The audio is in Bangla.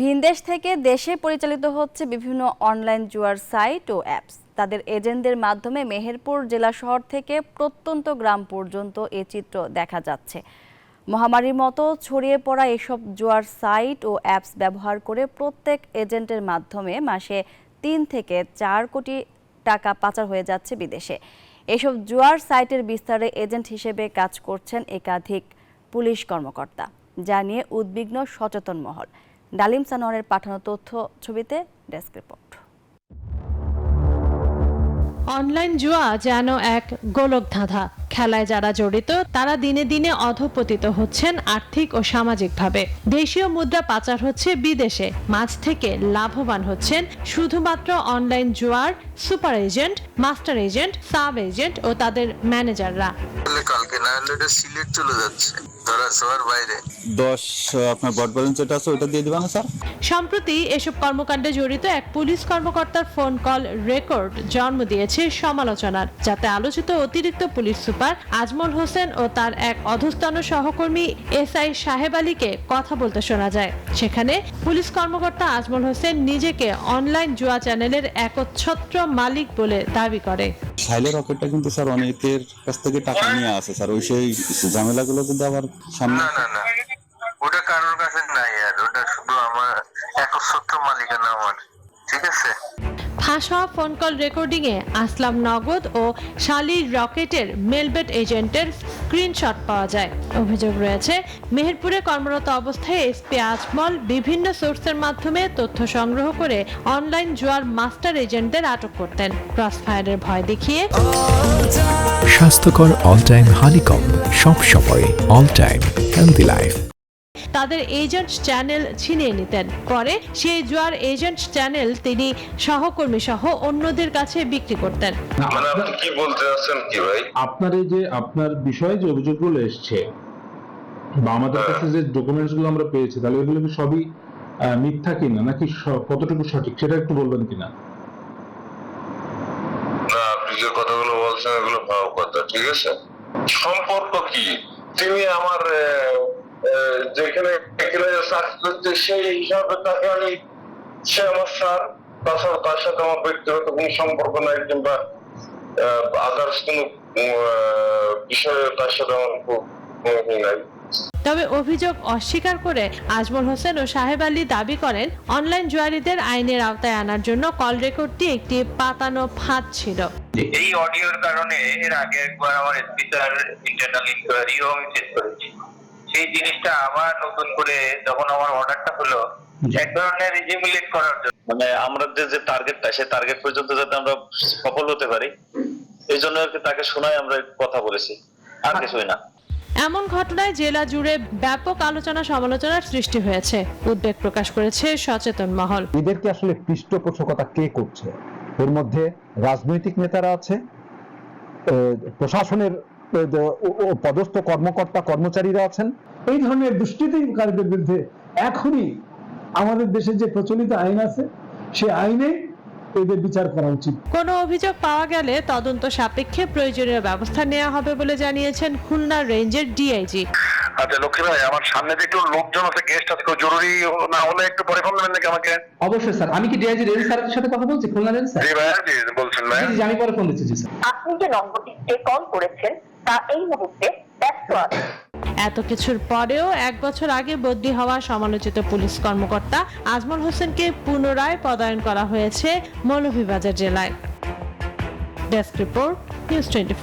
ভিনদেশ থেকে দেশে পরিচালিত হচ্ছে বিভিন্ন অনলাইন জুয়ার সাইট ও অ্যাপস। তাদের এজেন্টদের মাধ্যমে মেহেরপুর জেলা শহর থেকে প্রত্যন্ত গ্রাম পর্যন্ত এ চিত্র দেখা যাচ্ছে। মহামারীর মতো ছড়িয়ে পড়া এসব জুয়ার সাইট ও অ্যাপস ব্যবহার করে প্রত্যেক এজেন্টের মাধ্যমে মাসে তিন থেকে চার কোটি টাকা পাচার হয়ে যাচ্ছে বিদেশে। এসব জুয়ার সাইটের বিস্তারে এজেন্ট হিসেবে কাজ করছেন একাধিক পুলিশ কর্মকর্তা, যা নিয়ে উদ্বিগ্ন সচেতন মহল। ডালিম সানোয়ারের পাঠানো তথ্য ছবিতে ডেস্ক রিপোর্ট। অনলাইন জুয়া যেন এক গোলক ধাঁধা। খেলায় যারা জড়িত তারা দিনে দিনে অধপতিত হচ্ছেন আর্থিক ও সামাজিকভাবে। দেশীয় মুদ্রা পাচার হচ্ছে বিদেশে। মাঝ থেকে লাভবান হচ্ছেন শুধুমাত্র অনলাইন জুয়ার super agent master agent sub agent ও তাদের ম্যানেজাররা। কালকে না সিলেট চলে যাচ্ছে। দশ আপনার বটবারেন্স যেটা আছে ওটা দিয়ে দিবা না স্যার? সম্প্রতি এসব কর্মকাণ্ডে জড়িত এক পুলিশ কর্মকর্তার ফোন কল রেকর্ড জন্ম দিয়েছে সমালোচনার যাতে আলোচিত অতিরিক্ত পুলিশ সুপার আজমল হোসেন ও তার এক অধস্তন সহকর্মী এসআই সাহেব আলীকে কথা বলতে শোনা যায়। সেখানে পুলিশ কর্মকর্তা আজমল হোসেন নিজেকে অনলাইন জুয়া চ্যানেলের একচ্ছত্র মালিক বলে দাবি করে। সাইলের রকেটটা কিন্তু স্যার অনেকের কাছ থেকে টাকা নিয়ে আসে স্যার ওই সেই ঝামেলাগুলো কিন্তু আবার সামনে না না না। ওটা কারোর কাছে নাই আর ওটা শুধু আমার একচ্ছত্র মালিকানা আমার। ঠিক আছে? ফাঁস হওয়া ফোন কল রেকর্ডিংয়ে আসলাম নগদ ও শালি রকেটের মেলবেট এজেন্টের স্ক্রিনশট পাওয়া যায়। অভিযোগ রয়েছে, মেহেরপুরে কর্মরত অবস্থায় এসপি আজমল বিভিন্ন সোর্সের মাধ্যমে তথ্য সংগ্রহ করে অনলাইন জুয়ার মাস্টার এজেন্টদের আটক করতেন। ক্রস ফায়ারের ভয় দেখিয়ে স্বাস্থ্যকর অল টাইম হানিকম সব সময় অল টাইম হেলদি লাইফ তাদের এজেন্ট চ্যানেল ছিনিয়ে নিতেন। পরে সেই জুয়ার এজেন্ট চ্যানেল তিনি সহকর্মী সহ অন্যদের কাছে বিক্রি করতেন। কি বলতে চাচ্ছেন কি ভাই? আপনার এই যে আপনার বিষয়ে যে অভিযোগগুলো এসছে বা আমাদের কাছে যে ডকুমেন্টসগুলো আমরা পেয়েছি তাহলে এগুলো কি সবই আহ, মিথ্যা কিনা? নাকি কতটুকু সঠিক? সেটা একটু বলবেন কিনা? না আপনি যে কথাগুলো বলছেন এগুলো ভাব কথা ঠিক আছে? সম্পর্ক কি? তিনি আমার যেখানে সেই হিসাবে তাকে আমি সে আমার স্যার তাছাড়া তার সাথে আমার ব্যক্তিগত কোনো সম্পর্ক নাই কিংবা আদার্স কোনো বিষয়ে তার সাথে আমার কোনো- নাই। তবে অভিযোগ অস্বীকার করে আজমল হোসেন ও সাহেব আলী দাবি করেন অনলাইন জুয়ারিদের আইনের আওতায় আনার জন্য কল রেকর্ডটি একটি পাতানো ফাঁদ ছিল। এই অডিওর কারণে এর আগে একবার আমার এসপি স্যার ইন্টারনাল ইনকোয়ারিও আমি ফেস করেছি। সেই জিনিসটা আবার নতুন করে যখন আমার অর্ডারটা হলো এক ধরনের রিজিমিলেট করার জন্য। মানে আমরা যে যে টার্গেটটা সেই টার্গেট পর্যন্ত যাতে আমরা সফল হতে পারি এই জন্য আর কি তাকে শোনায় আমরা কথা বলেছি। আর কিছুই না। এমন ঘটনায় জেলা জুড়ে ব্যাপক আলোচনা সমালোচনার সৃষ্টি হয়েছে। উদ্বেগ প্রকাশ করেছে সচেতন মহল। এদেরকে আসলে পৃষ্ঠপোষকতা কে করছে? এর মধ্যে রাজনৈতিক নেতারা আছে প্রশাসনের পদস্থ কর্মকর্তা কর্মচারীরা আছেন। এই ধরনের দুষ্কৃতিকারীদের বিরুদ্ধে এখনই আমাদের দেশে যে প্রচলিত আইন আছে সেই আইনে এদের বিচার করা উচিত। কোনো অভিযোগ পাওয়া গেলে তদন্ত সাপেক্ষে প্রয়োজনীয় ব্যবস্থা নেওয়া হবে বলে জানিয়েছেন খুলনা রেঞ্জের ডিআইজি। আচ্ছা লক্ষ্মী ভাই আমার সামনে যে একটু লোকজন আছে গেস্ট আছে কেউ জরুরি না হলে একটু পরে ফোন দেবেন নাকি আমাকে? অবশ্যই স্যার। আমি কি ডিআইজি রেঞ্জ স্যারের সাথে কথা বলছি? Khulna range sir? জি ভাই জি বলছেন ভাই। জি, জি, আমি পরে ফোন দিচ্ছি জি স্যার। আপনি যে নম্বরটিতে কল করেছেন তা এই মুহূর্তে ব্যস্ত আছে। এত কিছুর পরেও এক বছর আগে বদলি হওয়া সমালোচিত পুলিশ কর্মকর্তা আজমল হোসেনকে পুনরায় পদায়ন করা হয়েছে মৌলভীবাজার জেলায়। Desk report news twenty